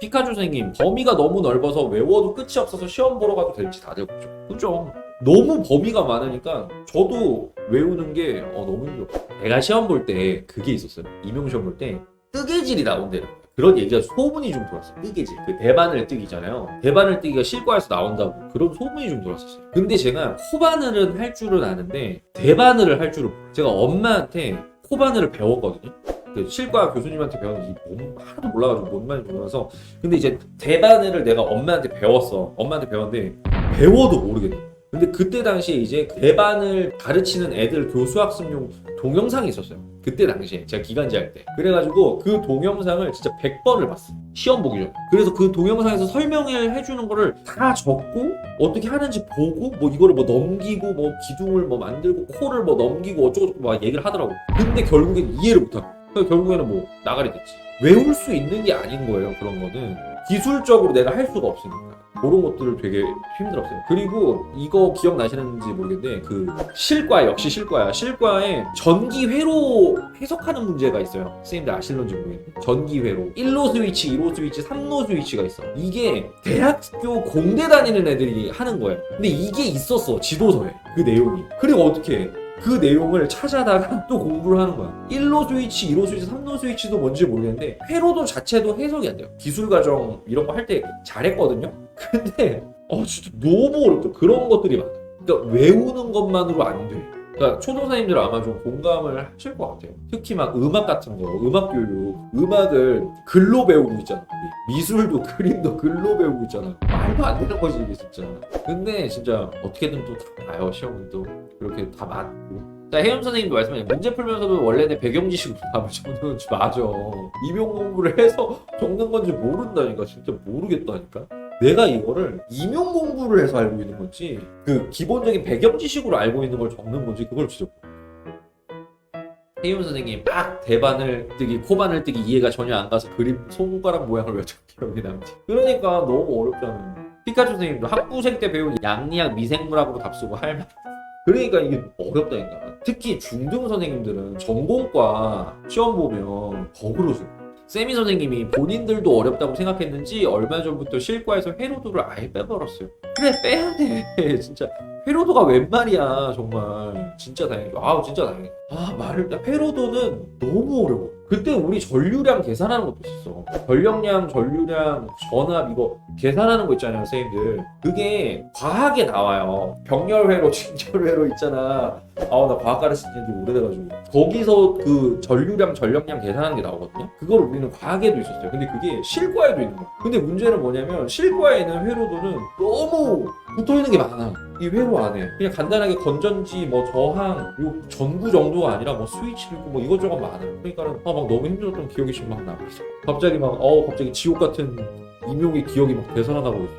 피카츄 선생님 범위가 너무 넓어서 외워도 끝이 없어서 시험 보러 가도 될지 다들 그죠 그죠? 너무 범위가 많으니까 저도 외우는 게 어, 너무 힘들어. 내가 시험 볼 때 그게 있었어요. 임용 시험 볼 때 뜨개질이 거야 그런 얘기가 소문이 좀 돌았어요. 뜨개질. 그 대바늘 뜨기잖아요. 대바늘 뜨기가 실과에서 나온다고 그런 소문이 좀 돌았었어요. 근데 제가 코바늘은 할 줄은 아는데 대바늘을 할 줄은. 제가 엄마한테 코바늘을 배웠거든요 그 실과 교수님한테 배웠는데 이몸 하나도 몰라가지고 뭔 말인지 몰라서 근데 이제 대바늘을 내가 엄마한테 배웠어 엄마한테 배웠는데 배워도 모르겠네 근데 그때 당시에 이제 대반을 가르치는 애들 교수 학습용 동영상이 있었어요. 그때 당시에 제가 기간제 할 때. 그래가지고 그 동영상을 진짜 100번을 봤어. 시험 보기 전에. 그래서 그 동영상에서 설명을 해주는 거를 다 적고 어떻게 하는지 보고 뭐 이거를 뭐 넘기고 뭐 기둥을 뭐 만들고 코를 뭐 넘기고 어쩌고저쩌고 막 얘기를 하더라고. 근데 결국엔 이해를 못하고. 그래서 결국에는 뭐 나가리 됐지. 외울 수 있는 게 아닌 거예요. 그런 거는. 기술적으로 내가 할 수가 없으니까. 그런 것들을 되게 힘들었어요. 그리고 이거 기억나시는지 모르겠는데 그 실과 역시 실과야. 실과에 전기회로 해석하는 문제가 있어요. 선생님들 아실런지 모르겠는데 전기회로 1로 스위치, 2로 스위치, 3로 스위치가 있어. 이게 대학교 공대 다니는 애들이 하는 거예요. 근데 이게 있었어 지도서에 그 내용이. 그리고 어떻게 해? 그 내용을 찾아다가 또 공부를 하는 거야. 1로 스위치, 2로 스위치, 3로 스위치도 뭔지 모르겠는데 회로도 자체도 해석이 안 돼요. 기술 과정 이런 거 할 때 잘했거든요. 근데 어 진짜 너무 어렵죠. 그런 것들이 많아. 그러니까 외우는 것만으로 안 돼. 그러니까 초등사님들 아마 좀 공감을 하실 것 같아요. 특히 막 음악 같은 거, 음악 교육, 음악을 글로 배우고 있잖아. 미술도 그림도 글로 배우고 있잖아. 말도 안 되는 거지 이게 진짜. 근데 진짜 어떻게든 또다 나요 시험은 또 그렇게 다 맞고. 자, 혜영 선생님도 말씀하신 문제 풀면서도 원래는 배경 지식으로 답을 적는 지 맞아. 임용 공부를 해서 적는 건지 모른다니까. 진짜 모르겠다니까. 내가 이거를 임용 공부를 해서 알고 있는 건지 그 기본적인 배경 지식으로 알고 있는 걸 적는 건지 그걸 진짜 혜윤 선생님 딱 대반을 뜨기 코반을 뜨기 이해가 전혀 안 가서 그림 손가락 모양을 외적 기억이 남지? 그러니까 너무 어렵잖아요. 피카츄 선생님도 학부생 때 배운 양리학 미생물학으로 답 쓰고 할 말. 그러니까 이게 어렵다니까. 특히 중등 선생님들은 전공과 시험 보면 더 그러세요 세미 선생님이 본인들도 어렵다고 생각했는지 얼마 전부터 실과에서 회로도를 아예 빼버렸어요. 그래 빼야 돼 진짜 회로도가 웬 말이야 정말 진짜 다행이죠. 아우 진짜 다행이야. 아 말을 회로도는 너무 어려워. 그때 우리 전류량 계산하는 것도 있었어. 전력량, 전류량, 전압 이거 계산하는 거 있잖아요 선생님들. 그게 과학에 나와요. 병렬회로, 진절회로 있잖아. 아우 나 과학 가르친 지 오래돼가지고 거기서 그 전류량 전력량 계산하는 게 나오거든요 그걸 우리는 과학에도 있었어요 근데 그게 실과에도 있는 거야 근데 문제는 뭐냐면 실과에는 회로도는 너무 붙어 있는 게 많아 이 회로 안에. 그냥 간단하게 건전지 뭐 저항 그리고 전구 정도가 아니라 뭐 스위치도 있고 뭐 이것저것 많아요. 그러니까는 아, 막 너무 힘들었던 기억이 지금 막 나고 있어 갑자기 막 어 갑자기 지옥 같은 임용의 기억이 막 되살아나고 있어